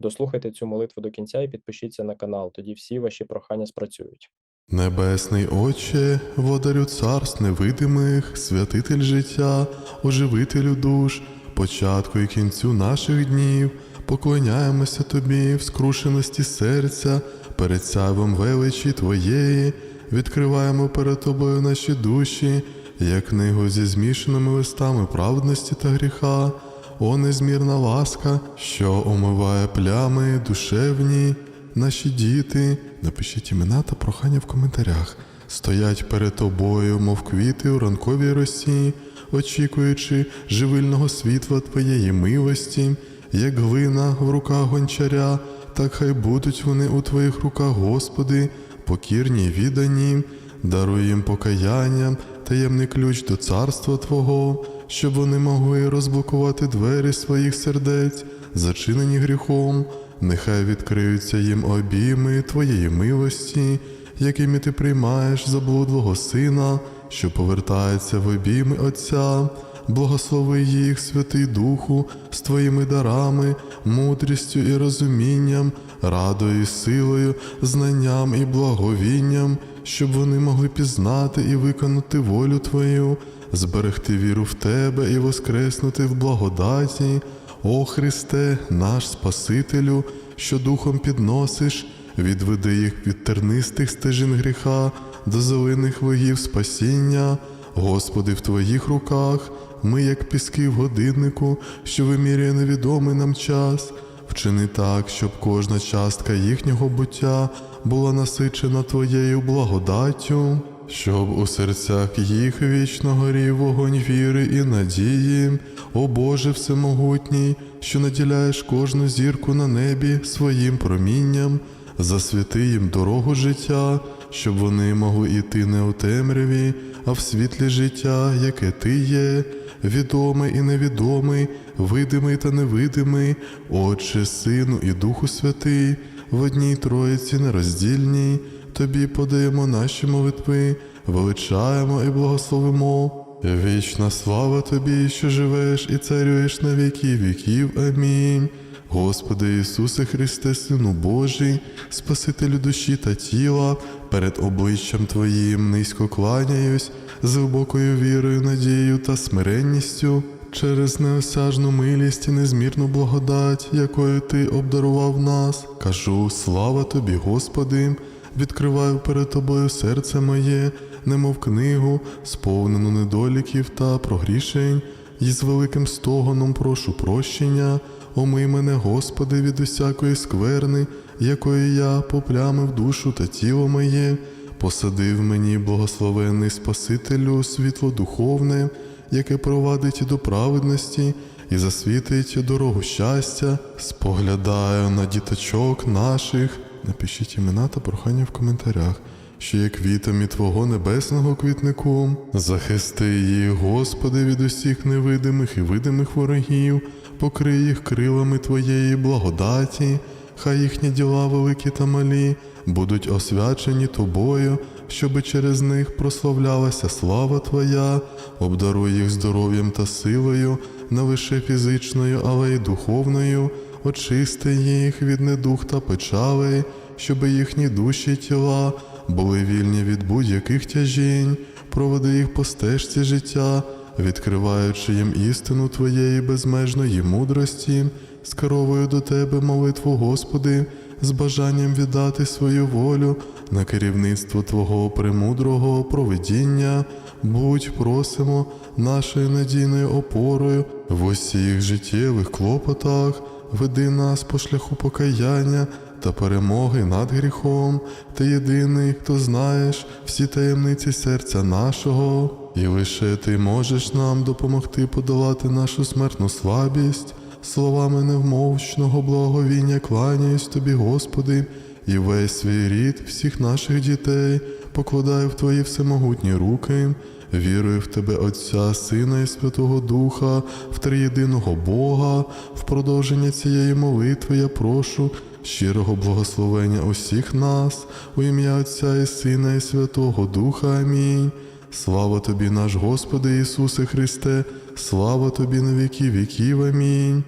Дослухайте цю молитву до кінця і підпишіться на канал, тоді всі ваші прохання спрацюють. Небесний Отче, водарю царств невидимих, святитель життя, оживителю душ, початку і кінцю наших днів, поклоняємося Тобі в скрушеності серця, перед сяйвом величі Твоєї, відкриваємо перед Тобою наші душі, як книгу зі змішаними листами праведності та гріха, о незмірна ласка, що омиває плями душевні. Наші діти, напишіть імена та прохання в коментарях, стоять перед тобою, мов квіти у ранковій росі, очікуючи живильного світла твоєї милості, як глина в руках гончаря, так хай будуть вони у твоїх руках, Господи, покірні й віддані, даруй їм покаяння, таємний ключ до царства Твого, щоб вони могли розблокувати двері своїх сердець, зачинені гріхом. Нехай відкриються їм обійми Твоєї милості, якими ти приймаєш заблудлого сина, що повертається в обійми Отця. Благослови їх, Святий Духу, з Твоїми дарами, мудрістю і розумінням, радою і силою, знанням і благовінням, щоб вони могли пізнати і виконати волю Твою, зберегти віру в Тебе і воскреснути в благодаті. О Христе, наш Спасителю, що духом підносиш, відведи їх від тернистих стежин гріха до зелених вогів спасіння. Господи, в Твоїх руках ми, як піски в годиннику, що вимірює невідомий нам час. Вчини так, щоб кожна частка їхнього буття була насичена Твоєю благодаттю, щоб у серцях їх вічно горів вогонь віри і надії, о Боже Всемогутній, що наділяєш кожну зірку на небі своїм промінням, засвіти їм дорогу життя, щоб вони могли йти не у темряві, а в світлі життя, яке ти є, відомий і невідомий, видимий та невидимий, Отче, Сину і Духу Святий, в одній Троїці нероздільній, тобі подаємо наші молитви, величаємо і благословимо. Вічна слава тобі, що живеш і царюєш на віки віків. Амінь. Господи Ісусе Христе, Сину Божий, Спасителю душі та тіла, перед обличчям Твоїм низько кланяюсь, з глибокою вірою, надією та смиренністю, через неосяжну милість і незмірну благодать, якою Ти обдарував нас, кажу, слава Тобі, Господи, відкриваю перед Тобою серце моє, немов книгу, сповнену недоліків та прогрішень, і з великим стогоном прошу прощення. Омий мене, Господи, від усякої скверни, якої я поплямив душу та тіло моє, посадив мені благословенний Спасителю світло духовне, яке провадить до праведності і засвітить дорогу щастя, споглядаю на діточок наших. Напишіть імена та прохання в коментарях. Що є квітами Твого небесного квітнику, захисти їх, Господи, від усіх невидимих і видимих ворогів, покрий їх крилами Твоєї благодаті, хай їхні діла великі та малі будуть освячені Тобою, щоби через них прославлялася слава Твоя, обдаруй їх здоров'ям та силою, не лише фізичною, але й духовною, очисти їх від недух та печалей, щоби їхні душі й тіла були вільні від будь-яких тяжінь, проведи їх по стежці життя, відкриваючи їм істину Твоєї безмежної мудрості, скеровую до Тебе молитву, Господи, з бажанням віддати свою волю на керівництво Твого премудрого провидіння, будь просимо нашою надійною опорою в усіх життєвих клопотах, веди нас по шляху покаяння та перемоги над гріхом, ти єдиний, хто знаєш всі таємниці серця нашого, і лише ти можеш нам допомогти подолати нашу смертну слабість, словами невмовчного благовіння кланяюсь тобі, Господи, і весь свій рід всіх наших дітей покладаю в Твої всемогутні руки. Вірую в Тебе, Отця, Сина і Святого Духа, в триєдиного Бога, в продовження цієї молитви я прошу щирого благословення усіх нас, у ім'я Отця і Сина і Святого Духа. Амінь. Слава Тобі, наш Господи Ісусе Христе, слава Тобі на віки віків. Амінь.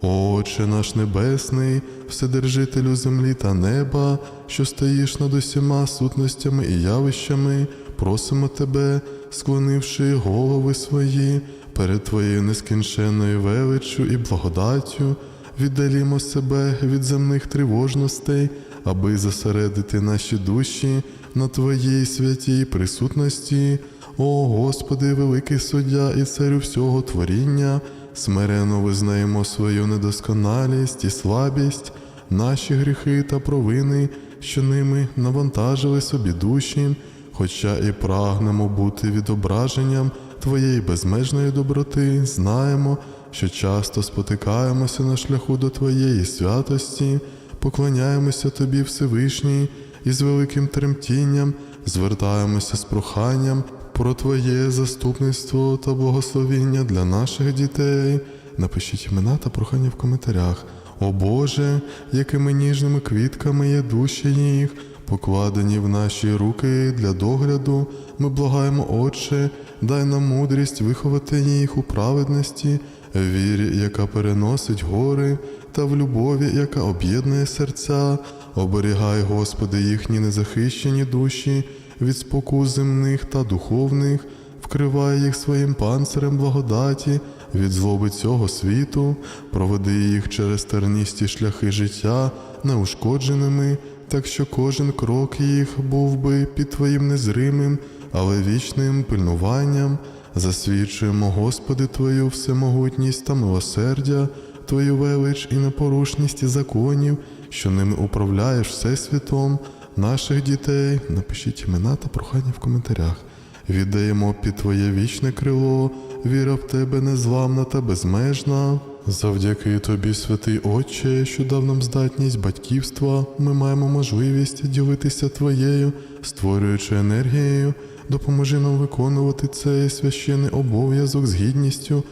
Отче наш Небесний, Вседержителю землі та неба, що стоїш над усіма сутностями і явищами, просимо Тебе, склонивши голови свої перед Твоєю нескінченною величчю і благодаттю, віддалімо себе від земних тривожностей, аби зосередити наші душі на Твоїй святій присутності. О Господи, великий суддя і царю всього творіння, смирено визнаємо свою недосконалість і слабість, наші гріхи та провини, що ними навантажили собі душі, хоча і прагнемо бути відображенням Твоєї безмежної доброти, знаємо, що часто спотикаємося на шляху до Твоєї святості, поклоняємося Тобі Всевишній і з великим тремтінням звертаємося з проханням про Твоє заступництво та благословіння для наших дітей. Напишіть імена та прохання в коментарях. О Боже, якими ніжними квітками є душі їх, покладені в наші руки для догляду. Ми благаємо, Отче, дай нам мудрість виховати їх у праведності, вірі, яка переносить гори, та в любові, яка об'єднує серця. Оберігай, Господи, їхні незахищені душі від спокус земних та духовних, вкривай їх своїм панцирем благодаті від злоби цього світу, проведи їх через терністі шляхи життя неушкодженими, так що кожен крок їх був би під Твоїм незримим, але вічним пильнуванням. Засвідчуємо, Господи, Твою всемогутність та милосердя, Твою велич і непорушність законів, що ними управляєш всесвітом наших дітей. Напишіть імена та прохання в коментарях. Віддаємо під Твоє вічне крило, віра в Тебе незламна та безмежна. Завдяки Тобі, святий Отче, що дав нам здатність батьківства, ми маємо можливість ділитися Твоєю, створюючи енергією. Допоможи нам виконувати цей священний обов'язок з гідністю